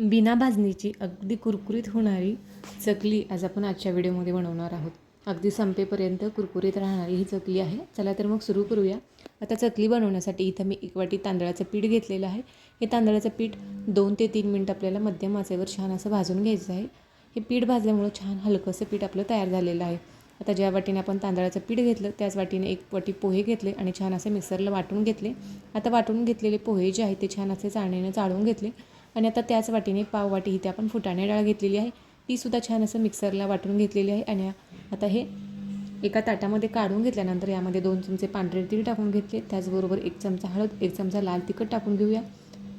बिना भाजणीची अगदी कुरकुरीत होणारी चकली आज आपण आजच्या व्हिडिओमध्ये बनवणार आहोत. अगदी संपेपर्यंत कुरकुरीत राहणारी ही चकली आहे. चला तर मग सुरू करूया. आता चकली बनवण्यासाठी इथं मी एक वाटी तांदळाचं पीठ घेतलेलं आहे. हे तांदळाचं पीठ दोन ते तीन मिनटं आपल्याला मध्यम आचेवर छान असं भाजून घ्यायचं आहे. हे पीठ भाजल्यामुळं छान हलकंसं पीठ आपलं तयार झालेलं आहे. आता ज्या वाटीने आपण तांदळाचं पीठ घेतलं त्याच वाटीने एक वाटी पोहे घेतले आणि छान असे मिक्सरला वाटून घेतले. आता वाटून घेतलेले पोहे जे आहेत ते छान असे चाळणीने चाळून घेतले. आणि आता त्याच वाटीने पाववाटी ही इथे आपण फुटाणे डाळ घेतलेली आहे. तीसुद्धा छान असं मिक्सरला वाटून घेतलेली आहे आणि आता हे एका ताटामध्ये काढून घेतल्यानंतर यामध्ये दोन चमचे पांढरे तीळ टाकून घेतले. त्याचबरोबर एक चमचा हळद एक चमचा लाल तिखट टाकून घेऊया.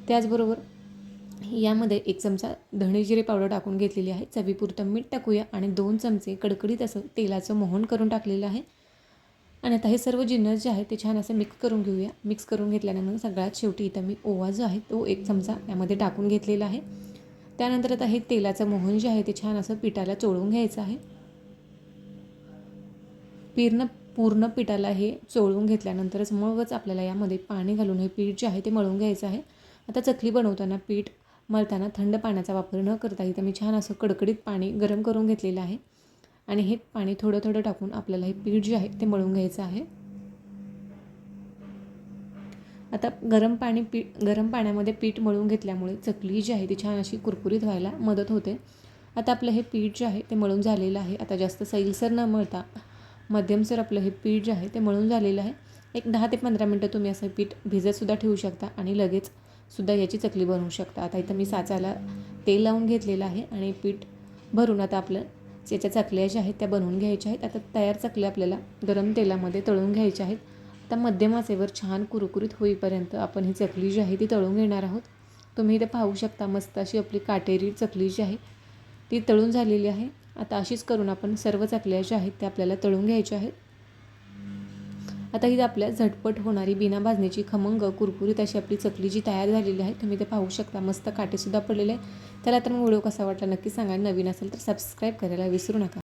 त्याचबरोबर यामध्ये एक चमचा धणे जिरे पावडर टाकून घेतलेली आहे. चवीपुरतं मीठ टाकूया आणि दोन चमचे कडकडीत असं तेलाचं मोहन करून टाकलेलं आहे. आणि आता हे सर्व जिन्नस जे आहे ते छान असं मिक्स करून घेऊया. मिक्स करून घेतल्यानंतर सगळ्यात शेवटी इथं मी ओवा जो आहे तो एक चमचा यामध्ये टाकून घेतलेला आहे. त्यानंतर आता हे तेलाचं मोहन जे आहे ते छान असं पिठाला चोळून घ्यायचं आहे. पूर्ण पूर्ण पिठाला हे चोळून घेतल्यानंतरच मगच आपल्याला यामध्ये पाणी घालून हे पीठ जे आहे ते मळून घ्यायचं आहे. आता चकली बनवताना पीठ मळताना थंड पाण्याचा वापर न करता इथं मी छान असं कडकडीत पाणी गरम करून घेतलेलं आहे. आणि हे पाणी थोडं थोडं टाकून आपल्याला हे पीठ जे आहे ते मळून घ्यायचं आहे. आता गरम पाणी पीठ गरम पाण्यामध्ये पीठ मळून घेतल्यामुळे चकली जी आहे ती छान अशी कुरकुरीत व्हायला मदत होते. आता आपलं हे पीठ जे आहे ते मळून झालेलं आहे. आता जास्त सैलसर न मळता मध्यमसर आपलं हे पीठ जे आहे ते मळून झालेलं आहे. एक दहा ते पंधरा मिनटं तुम्ही असं पीठ भिजतसुद्धा ठेवू शकता आणि लगेच सुद्धा याची चकली बनवू शकता. आता इथं मी साचाला तेल लावून घेतलेलं आहे आणि पीठ भरून आता आपलं ज्याच्या चकल्या ज्या आहेत त्या बनवून घ्यायच्या आहेत. आता तयार चकल्या आपल्याला गरम तेलामध्ये तळून घ्यायच्या आहेत. आता मध्यम आचेवर छान कुरकुरीत होईपर्यंत आपण ही चकली जी आहे ती तळून घेणार आहोत. तुम्ही इथे पाहू शकता मस्त अशी आपली काटेरी चकली जी आहे ती तळून झालेली आहे. आता अशीच करून आपण सर्व चकल्या ज्या आहेत त्या आपल्याला तळून घ्यायच्या आहेत. आता ही आपल्या झटपट होणारी बिना भाजण्याची खमंग कुरकुरीत अशी आपली चकली जी तयार झालेली आहे तुम्ही ते पाहू शकता. मस्त काटेसुद्धा पडलेले आहे त्याला तर मग व्हिडिओ कसा वाटला नक्की सांगा. नवीन असेल तर सबस्क्राईब करायला विसरू नका.